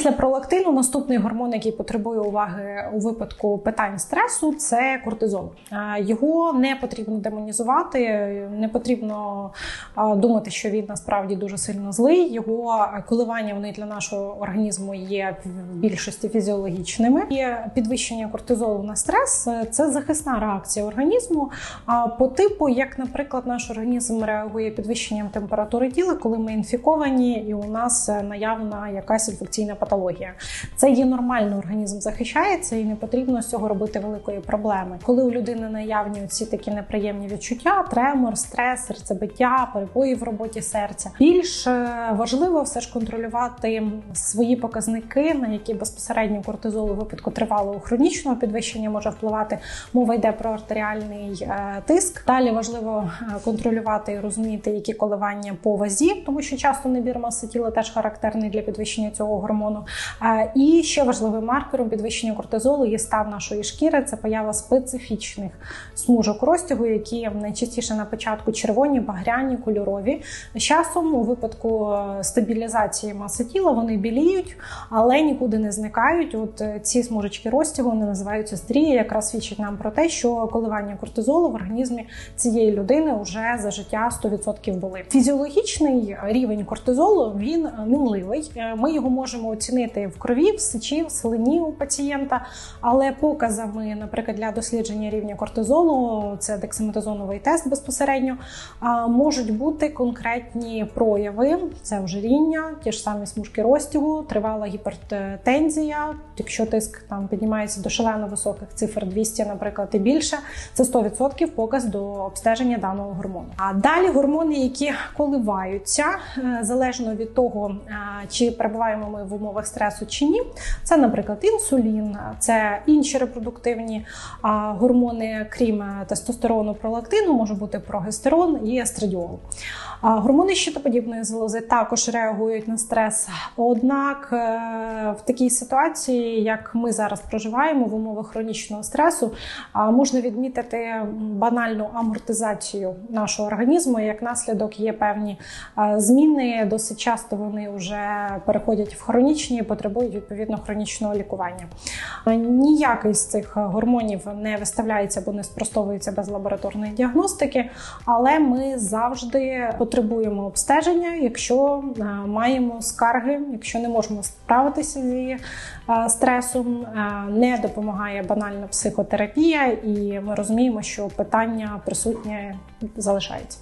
Після пролактину наступний гормон, який потребує уваги у випадку питань стресу, це кортизол. Е, Його не потрібно демонізувати, не потрібно е, думати, що він насправді дуже сильно злий. Його коливання вони для нашого організму є в більшості фізіологічними. І підвищення кортизолу на стрес е, це захисна реакція організму. А по типу, як, наприклад, наш організм реагує підвищенням температури тіла, коли ми інфіковані, і у нас наявна якась інфекційна патологія. Це є нормально, організм захищається і не потрібно з цього робити великої проблеми. Коли у людини наявні ці такі неприємні відчуття, тремор, стрес, серцебиття, перебої в роботі серця. Більш е, важливо все ж контролювати свої показники, на які безпосередньо кортизол у випадку тривалого хронічного підвищення може впливати. Мова йде про артеріальний е, тиск. Далі важливо е, контролювати і розуміти, які коливання по вазі, тому що часто набір маси тіла теж характерний для підвищення цього гормону. Е, І ще важливим маркером підвищення кортизолу є став нашої шкіри. Це поява специфічних смужок розтягу, які найчастіше на початку червоні, багряні, кольорові. З часом, у випадку е, стабілізації маси тіла, вони біліють, але нікуди не зникають. От е, ці смужечки розтягу вони називаються стрії, якраз свідчить нам про те, що коливання кортизолу в організмі цієї людини вже за життя 100% були. Фізіологічний рівень кортизолу він мінливий. Е, Ми його можемо оцінити в крові, в сечі, в слині у пацієнта, але показами, наприклад, для дослідження рівня кортизолу, це дексаметазоновий тест безпосередньо, можуть бути конкретні прояви: це ожиріння, ті ж самі смужки розтягу, тривала гіпертензія. Якщо тиск там піднімається до шалено високих цифр 200, наприклад, і більше, це 100% показ до обстеження даного гормону. А далі гормони, які коливаються е, залежно від того, е, чи перебуваємо ми в умовах стресу чи ні. Це, наприклад, інсулін, це інші репродуктивні гормони, крім е, тестостерону, пролактину, може бути прогестерон і естрадіол. Гормони щитоподібної залози також реагують на стрес. Однак е, в такій ситуації, як ми зараз проживаємо в умовах хронічного стресу, можна відмітити банальну амортизацію нашого організму. Як наслідок є певні е, зміни. Досить часто вони вже переходять в хронічні і потребують відповідно хронічного лікування. Е, Ніякий з цих гормонів не виставляється або не спростовується без лабораторної діагностики, але ми завжди потребуємо обстеження, якщо е, маємо скарги, якщо не можемо справитися е, стресом, е, не допомагає банальна психотерапія, і ми розуміємо, що питання присутнє залишається.